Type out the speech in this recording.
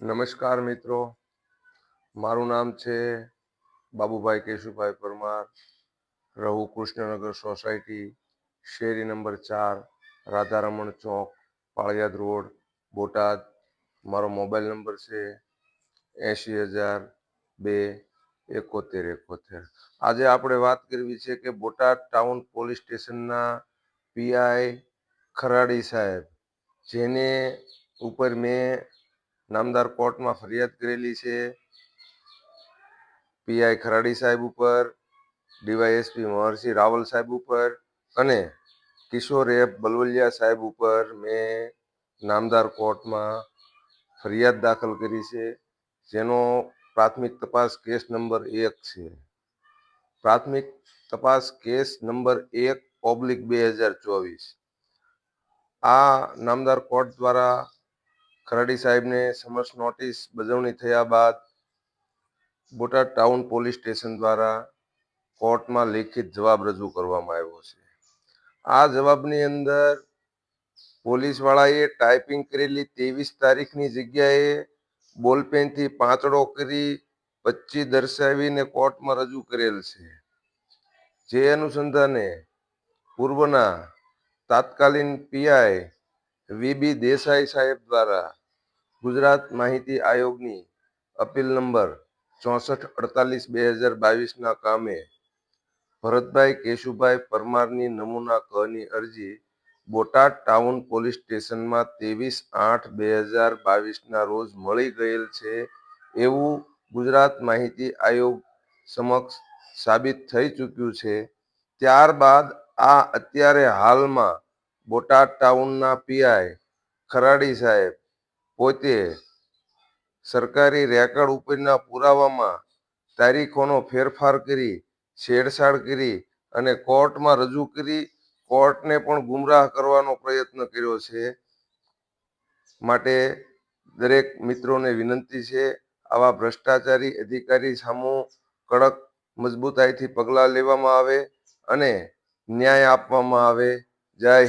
નમસ્કાર મિત્રો. મારું નામ છે બાબુભાઈ કેશુભાઈ પરમાર, રહું કૃષ્ણનગર સોસાયટી, શેરી નંબર ચાર, રાધારમણ ચોક, પાળિયાદ રોડ, બોટાદ. મારો મોબાઈલ નંબર છે એંશી હજાર બે એકોતેર એકોતેર. આજે આપણે વાત કરવી છે કે બોટાદ ટાઉન પોલીસ સ્ટેશનના પીઆઈ ખરાડી સાહેબ, જેને ઉપર મેં નામદાર કોર્ટમાં ફરિયાદ કરેલી છે. પીઆઈ ખરાડી સાહેબ ઉપર ડીવાયએસપી મહર્ષિ રાવલ સાહેબ ઉપર અને કિશોર એફ બલવલિયા સાહેબ ઉપર મેં નામદાર કોર્ટમાં ફરિયાદ દાખલ કરી છે. જેનો પ્રાથમિક તપાસ કેસ નંબર એક છે. પ્રાથમિક તપાસ કેસ નંબર એક ઓબ્લિક બે હજાર ચોવીસ. આ નામદાર કોર્ટ દ્વારા ખરાડી સાહેબને સમન્સ નોટિસ બજવણી થયા બાદ બોટાદ ટાઉન પોલીસ સ્ટેશન દ્વારા કોર્ટમાં લેખિત જવાબ રજૂ કરવામાં આવ્યો છે. આ જવાબની અંદર પોલીસવાળાએ ટાઈપિંગ કરેલી ત્રેવીસ તારીખની જગ્યાએ બોલપેનથી પાંચડો કરી પચ્ચી દર્શાવીને કોર્ટમાં રજૂ કરેલ છે. જે અનુસંધાને પૂર્વના તાત્કાલીન પીઆઈ વીબી દેસાઈ સાહેબ દ્વારા ગુજરાત માહિતી આયોગની અપીલ નંબર ચોસઠ અડતાલીસ બે હજાર બાવીસના કામે ભરતભાઈ કેશુભાઈ પરમારની નમૂના કની અરજી બોટાદ ટાઉન પોલીસ સ્ટેશનમાં ત્રેવીસ આઠ બે હજાર બાવીસના રોજ મળી ગયેલ છે એવું ગુજરાત માહિતી આયોગ સમક્ષ સાબિત થઈ ચૂક્યું છે. ત્યારબાદ આ અત્યારે હાલમાં બોટાદ ટાઉનના પીઆઈ ખરાડી સાહેબ પોતે સરકારી રેકર્ડ ઉપરના પુરાવામાં તારીખોનો ફેરફાર કરી, છેડછાડ કરી અને કોર્ટમાં રજૂ કરી કોર્ટને પણ ગુમરાહ કરવાનો પ્રયત્ન કર્યો છે. માટે દરેક મિત્રોને વિનંતી છે, આવા ભ્રષ્ટાચારી અધિકારી સામુ કડક મજબૂતાઈથી પગલાં લેવામાં આવે અને ન્યાય આપવામાં આવે. જય